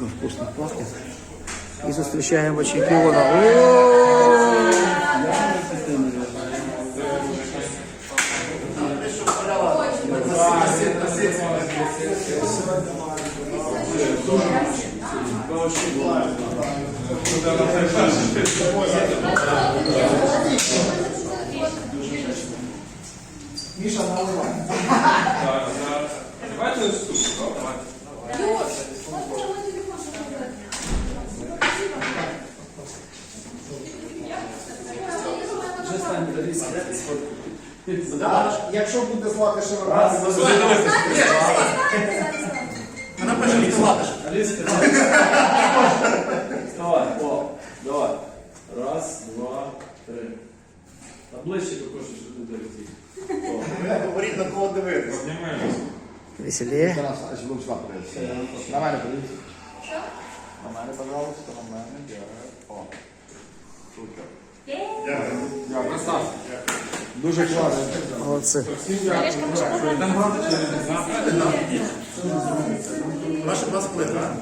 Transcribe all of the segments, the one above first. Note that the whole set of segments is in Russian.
Много вкусных пахнет. И зустрічаємо чемпіона. О! Давайте ось тут. ну, давайте. вже стане за Якщо буде злати шеврони, вона пише, що злата Давай, о, давай. Раз, два, три. А ближче до кошти, що ти дивитися. Говоріть на кого дивитися. Веселее. Е, ну, на мене подивіться. На мене, пожалуйста, на мене. О. Супер. Дуже класно. Молодці. Ваша два сплита.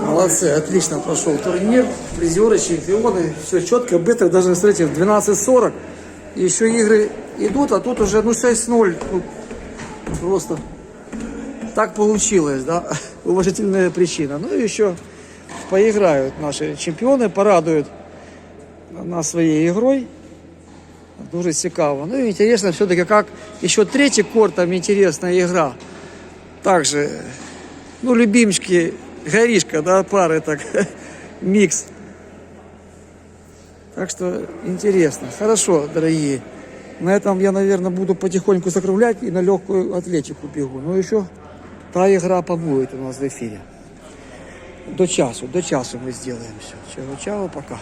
Молодцы, отлично прошел турнир. Призеры, чемпионы. Все четко, быстро. Даже, смотрите, в 12.40 еще игры идут, а тут уже ну 6-0. Ну, просто так получилось, да? Уважительная причина. Ну и еще поиграют наши чемпионы, порадуют нас своей игрой. Дуже цікаво. Ну и интересно все-таки, как еще третий корт, там интересная игра. Также ну, любимчики, горишка, да, пары так, микс. Так что интересно. Хорошо, дорогие. На этом я, наверное, буду потихоньку закруглять и на легкую атлетику бегу. Но еще та игра побудет у нас в эфире. До часу, до часу мы сделаем все. Чао, чао, пока.